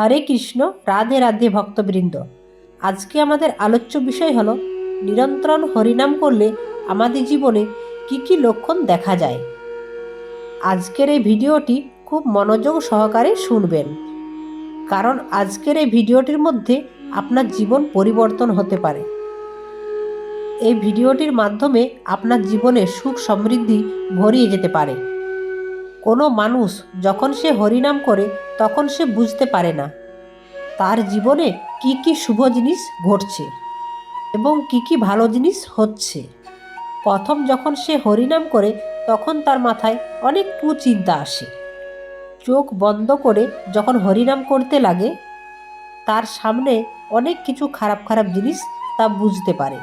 হরে কৃষ্ণ, রাধে রাধে ভক্তবৃন্দ। আজকে আমাদের আলোচ্য বিষয় হলো, নিরন্তর হরিনাম করলে আমাদের জীবনে কি কি লক্ষণ দেখা যায়? আজকের এই ভিডিওটি খুব মনোযোগ সহকারে শুনবেন। কারণ আজকের এই ভিডিওটির মধ্যে আপনার জীবন পরিবর্তন হতে পারে। এই ভিডিওটির মাধ্যমে আপনার জীবনে সুখ সমৃদ্ধি ভরিয়ে যেতে পারে। কোনো মানুষ যখন সে হরিনাম করে, তখন সে বুঝতে পারে না। তার জীবনে কি কি শুভ জিনিস ঘটছে এবং কি কি ভালো জিনিস হচ্ছে। প্রথম যখন সে হরিনাম করে, তখন তার মাথায় অনেক কুচিন্তা আসে। চোখ বন্ধ করে যখন হরিনাম করতে লাগে, তার সামনে অনেক কিছু খারাপ খারাপ জিনিস তা বুঝতে পারে।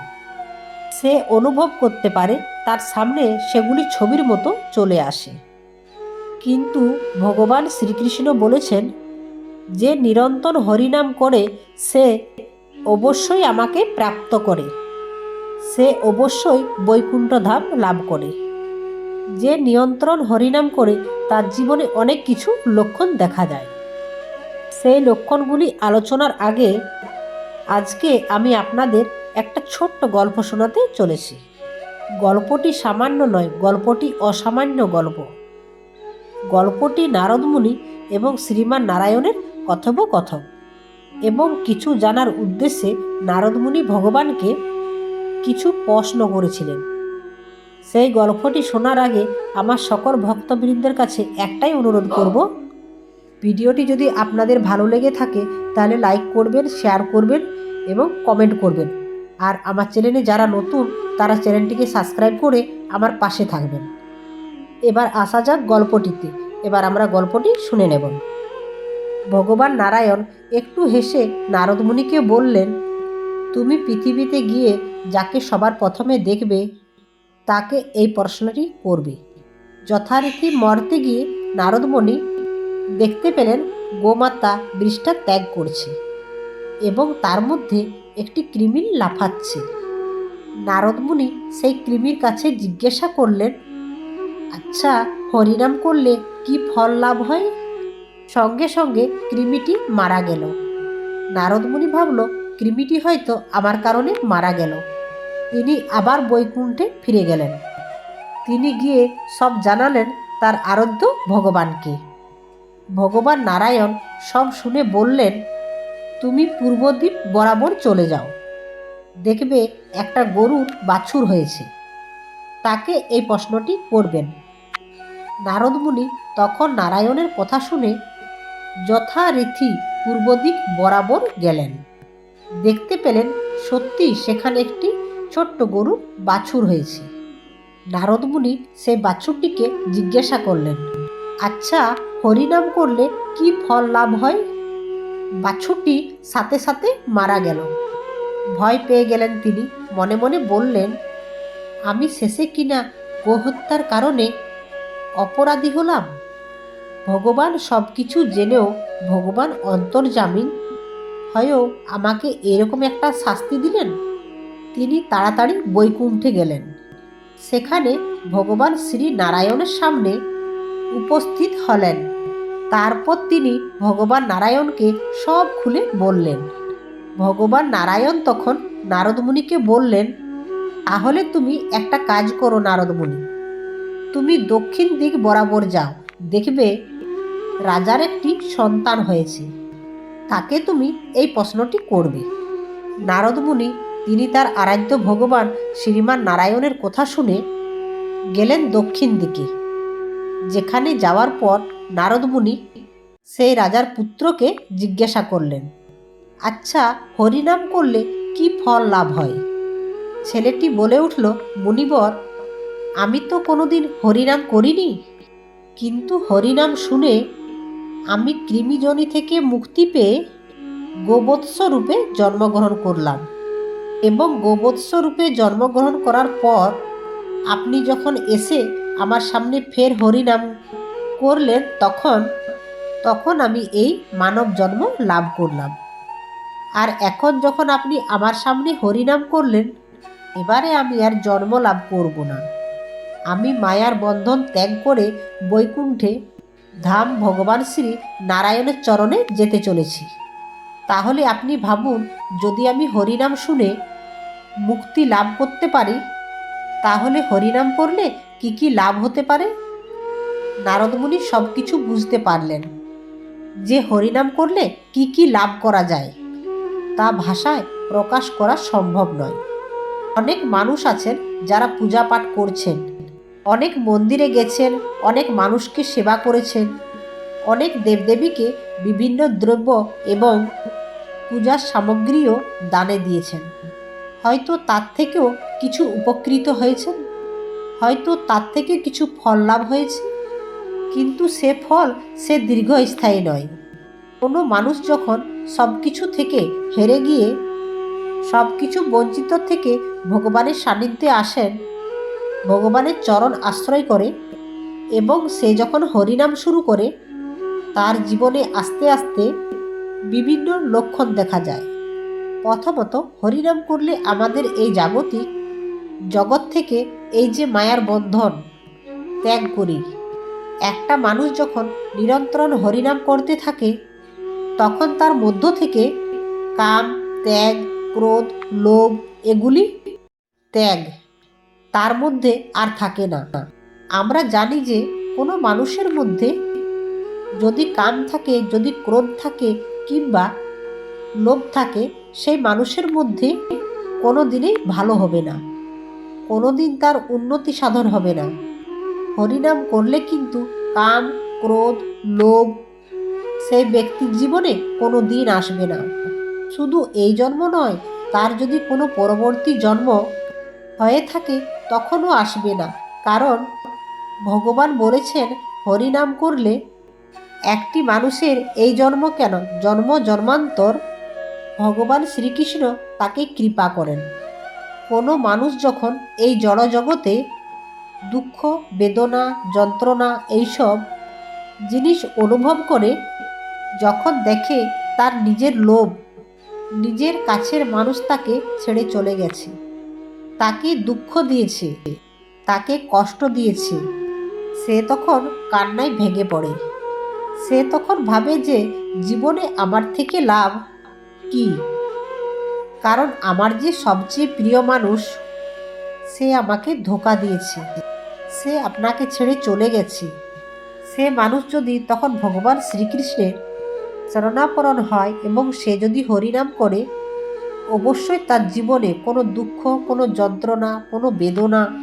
সে অনুভব করতে পারে, তার সামনে সেগুলি ছবির মতো চলে আসে। কিন্তু ভগবান শ্রীকৃষ্ণ বলেছেন, যে নিরন্তর হরিনাম করে, সে অবশ্যই আমাকে প্রাপ্ত করে। সে অবশ্যই বৈকুণ্ঠ ধাম লাভ করে। যে নিয়ন্ত্রণ হরিনাম করে, তার জীবনে অনেক কিছু লক্ষণ দেখা যায়। সেই লক্ষণগুলি আলোচনার আগে আজকে আমি আপনাদের একটা ছোট্ট গল্প শোনাতে চলেছি। গল্পটি সামান্য নয়, গল্পটি অসামান্য গল্প। গল্পটি নারদমুনি এবং শ্রীমান নারায়ণের কথোপকথন এবং কিছু জানার উদ্দেশ্যে নারদমুনি ভগবানকে কিছু প্রশ্ন করেছিলেন। সেই গল্পটি শোনার আগে আমার সকল ভক্তবৃন্দের কাছে একটাই অনুরোধ করব, ভিডিওটি যদি আপনাদের ভালো লেগে থাকে তাহলে লাইক করবেন, শেয়ার করবেন এবং কমেন্ট করবেন। আর আমার চ্যানেলে যারা নতুন তারা চ্যানেলটিকে সাবস্ক্রাইব করে আমার পাশে থাকবেন। এবার আসা যাক গল্পটিতে। এবার আমরা গল্পটি শুনে নেব। ভগবান নারায়ণ একটু হেসে নারদমুনিকে বললেন, তুমি পৃথিবীতে গিয়ে যাকে সবার প্রথমে দেখবে, তাকে এই প্রশ্নটি করবে। যথারীতি মরতে গিয়ে নারদমণি দেখতে পেলেন গোমাতা বৃষ্টা ত্যাগ করছে এবং তার মধ্যে একটি কৃমির লাফাচ্ছে। নারদমুনি সেই কৃমির কাছে জিজ্ঞাসা করলেন আচ্ছা হরিনাম করলে কি ফল লাভ হয়? সঙ্গে সঙ্গে কৃমিটি মারা গেল। নারদমুনি ভাবল, কৃমিটি হয়তো আমার কারণে মারা গেল। তিনি আবার বৈকুণ্ঠে ফিরে গেলেন। তিনি গিয়ে সব জানালেন তার আরাধ্য ভগবানকে। ভগবান নারায়ণ সব শুনে বললেন, তুমি পূর্বদ্বীপ বরাবর চলে যাও। দেখবে একটা গরুর বাছুর হয়েছে। তাকে এই প্রশ্নটি করবেন। নারদমুনি তখন নারায়ণের কথা শুনে যথারীতি পূর্বদিক বরাবর গেলেন। দেখতে পেলেন সত্যি সেখানে একটি ছোট্ট গরু বাছুর হয়েছে। নারদমুনি সেই বাছুরটিকে জিজ্ঞাসা করলেন আচ্ছা হরিনাম করলে কি ফল লাভ হয়? বাছুরটি সাথে সাথে মারা গেল। ভয় পেয়ে গেলেন তিনি। মনে মনে বললেন, আমি শেষে কিনা গোহত্যার কারণে অপরাধী হলাম? ভগবান সব কিছু জেনেও ভগবান অন্তর্জামিন। হয়েও আমাকে এরকম একটা শাস্তি দিলেন? তিনি তাড়াতাড়ি বৈকুণ্ঠে গেলেন। সেখানে ভগবান শ্রী নারায়ণের সামনে উপস্থিত হলেন। তারপর তিনি ভগবান নারায়ণকে সব খুলে বললেন। ভগবান নারায়ণ তখন নারদমুনিকে বললেন, তাহলে তুমি একটা কাজ করো নারদমুনি। তুমি দক্ষিণ দিক বরাবর যাও। দেখবে রাজার একটি সন্তান হয়েছে। তাকে তুমি এই প্রশ্নটি করবে। নারদমুনি, তিনি তার আরাধ্য ভগবান শ্রীমান নারায়ণের কথা শুনে গেলেন দক্ষিণ দিকে। যেখানে যাওয়ার পর নারদমুনি সেই রাজার পুত্রকে জিজ্ঞাসা করলেন আচ্ছা হরিনাম করলে কি ফল লাভ হয়? ছেলেটি বলে উঠল, মুনিবর আমি তো কোনোদিন হরিনাম করিনি। কিন্তু হরিনাম শুনে আমি কৃমিজনি থেকে মুক্তি পেয়ে গোবৎস রূপে জন্মগ্রহণ করলাম এবং গোবৎস রূপে জন্মগ্রহণ করার পর আপনি যখন এসে আমার সামনে ফের হরিনাম করলেন তখন তখন আমি এই মানব জন্ম লাভ করলাম। আর এখন যখন আপনি আমার সামনে হরিনাম করলেন, এবারে আমি আর জন্ম লাভ করব না। আমি মায়ার বন্ধন ত্যাগ করে বৈকুণ্ঠে ধাম ভগবান শ্রী নারায়ণের চরণে যেতে চলেছি। তাহলে আপনি ভাবুন, যদি আমি হরিনাম শুনে মুক্তি লাভ করতে পারি, তাহলে হরিনাম করলে কি কি লাভ হতে পারে? নারদমুনি সব কিছু বুঝতে পারলেন। যে হরিনাম করলে কি কি লাভ করা যায়, তা ভাষায় প্রকাশ করা সম্ভব নয়। অনেক মানুষ আছেন যারা পূজা পাঠ করছেন। অনেক মন্দিরে গেছেন, অনেক মানুষকে সেবা করেছেন। অনেক দেবদেবীকে বিভিন্ন দ্রব্য এবং পূজার সামগ্রীও দানে দিয়েছেন। হয়তো তার থেকেও কিছু উপকৃত হয়েছেন, হয়তো তার থেকে কিছু ফল লাভ হয়েছে, কিন্তু সে ফল সে দীর্ঘস্থায়ী নয়। কোনো মানুষ যখন সব কিছু থেকে হেরে গিয়ে সব কিছু বঞ্চিত থেকে ভগবানের সান্নিধ্যে আসেন ভগবানের চরণ আশ্রয় করে এবং সে যখন হরিনাম শুরু করে, তার জীবনে আস্তে আস্তে বিভিন্ন লক্ষণ দেখা যায়। প্রথমত, হরিনাম করলে আমাদের এই জাগতিক জগৎ থেকে এই যে মায়ার বন্ধন ত্যাগ করি। একটা মানুষ যখন নিরন্তর হরিনাম করতে থাকে, তখন তার মধ্য থেকে কাম, ত্যাগ, ক্রোধ, লোভ, এগুলি ত্যাগ। তার মধ্যে আর থাকে না। আমরা জানি যে কোনো মানুষের মধ্যে যদি কাম থাকে, যদি ক্রোধ থাকে কিংবা লোভ থাকে, সেই মানুষের মধ্যে কোনো দিনই ভালো হবে না। কোনো দিন তার উন্নতি সাধন হবে না। হরিনাম করলে কিন্তু কাম ক্রোধ, লোভ সেই ব্যক্তির জীবনে কোনো দিন আসবে না। শুধু এই জন্ম নয়, তার যদি কোনো পরবর্তী জন্ম হয়ে থাকে তখনও আসবে না। কারণ ভগবান বলেছেন, হরিনাম করলে একটি মানুষের এই জন্ম কেন? জন্ম, জন্মান্তর। ভগবান শ্রীকৃষ্ণ তাকে কৃপা করেন। কোনো মানুষ যখন এই জড়জগতে দুঃখ, বেদনা, যন্ত্রণা এইসব জিনিস অনুভব করে, যখন দেখে তার নিজের লোভ, নিজের কাছের মানুষ তাকে ছেড়ে চলে গেছে। তাকে দুঃখ দিয়েছে, তাকে কষ্ট দিয়েছে। সে তখন কান্নায় ভেঙে পড়ে। সে তখন ভাবে যে জীবনে আমার থেকে লাভ কি? কারণ আমার যে সবচেয়ে প্রিয় মানুষ, সে আমাকে ধোকা দিয়েছে। সে আপনাকে ছেড়ে চলে গেছে। সে মানুষ যদি তখন ভগবান শ্রীকৃষ্ণের চরণাপরণ হয় এবং সে যদি হরিনাম করে অবশ্যই তার জীবনে কোনো দুঃখ, কোনো যন্ত্রণা, কোনো বেদনা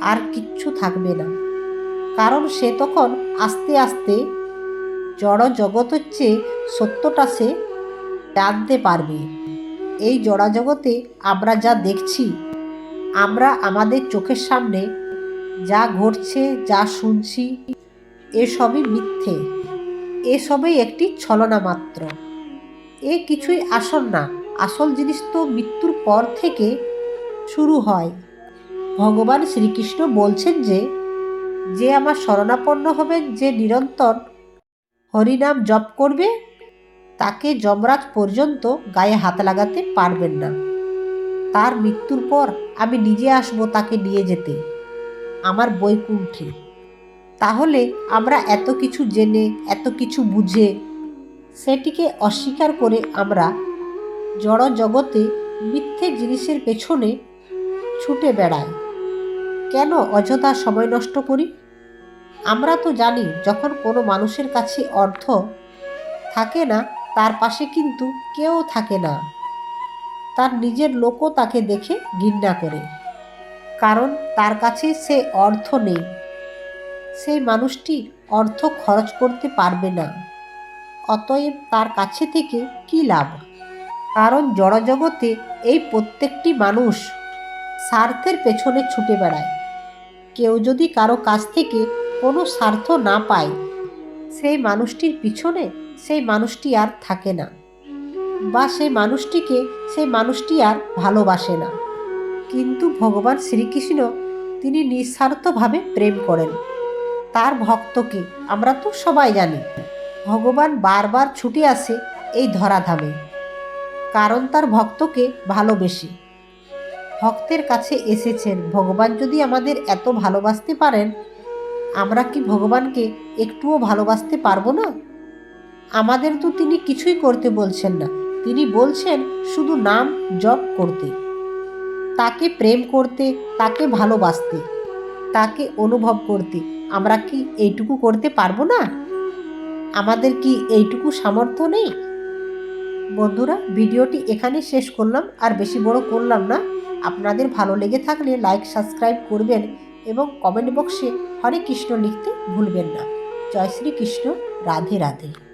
আর কিচ্ছু থাকবে না। কারণ সে তখন আস্তে আস্তে জড় জগতের চেয়ে সত্যটা সে জানতে পারবে। এই জড়া জগতে আমরা যা দেখছি, আমরা আমাদের চোখের সামনে যা ঘটছে, যা শুনছি এসবই মিথ্যে। এসবই একটি ছলনা মাত্র। এ কিছুই আসল না। আসল জিনিস তো মৃত্যুর পর থেকে শুরু হয়। ভগবান শ্রীকৃষ্ণ বলছেন যে যে আমার শরণাপন্ন হবেন, যে নিরন্তর হরিনাম জপ করবে, তাকে যমরাজ পর্যন্ত গায়ে হাত লাগাতে পারবেন না। তার মৃত্যুর পর আমি নিজে আসব তাকে নিয়ে যেতে, আমার বৈকুণ্ঠে। তাহলে আমরা এত কিছু জেনে, এত কিছু বুঝে, সেটিকে অস্বীকার করে আমরা জড় জগতে মিথ্যে জিনিসের পেছনে ছুটে বেড়ায়। কেন অযথা সময় নষ্ট করি? আমরা তো জানি যখন কোনো মানুষের কাছে অর্থ থাকে না, তার পাশে কিন্তু কেউ থাকে না। তার নিজের লোকও তাকে দেখে ঘৃণা করে। কারণ তার কাছে সে অর্থ নেই। সেই মানুষটি অর্থ খরচ করতে পারবে না। অতএব তার কাছে থেকে কি লাভ? কারণ জড়জগতে এই প্রত্যেকটি মানুষ স্বার্থের পেছনে ছুটে বেড়ায়। কেউ যদি কারও কাছ থেকে কোনো স্বার্থ না পায়, সেই মানুষটির পিছনে সেই মানুষটি আর থাকে না বা সেই মানুষটিকে সেই মানুষটি আর ভালোবাসে না। কিন্তু ভগবান শ্রীকৃষ্ণ তিনি নিঃস্বার্থভাবে প্রেম করেন। তার ভক্তকে আমরা তো সবাই জানি। ভগবান বারবার ছুটে আসে এই ধরাধামে। কারণ তার ভক্তকে ভালোবেসে। ভক্তের কাছে এসেছেন, ভগবান যদি আমাদের এত ভালোবাসতে পারেন, আমরা কি ভগবানকে একটুও ভালোবাসতে পারব না? আমাদের তো তিনি কিছুই করতে বলছেন না। তিনি বলছেন, শুধু নাম জপ করতে। তাকে প্রেম করতে, তাকে ভালোবাসতে, তাকে অনুভব করতে। আমরা কি এইটুকু করতে পারব না? আমাদের কি এইটুকু সামর্থ্য নেই? বন্ধুরা, ভিডিওটি এখানে শেষ করলাম। আর বেশি বড় করলাম না। আপনাদের ভালো লেগে থাকলে লাইক, সাবস্ক্রাইব করবেন এবং কমেন্ট বক্সে হরে কৃষ্ণ লিখতে ভুলবেন না। জয় শ্রীকৃষ্ণ রাধে রাধে।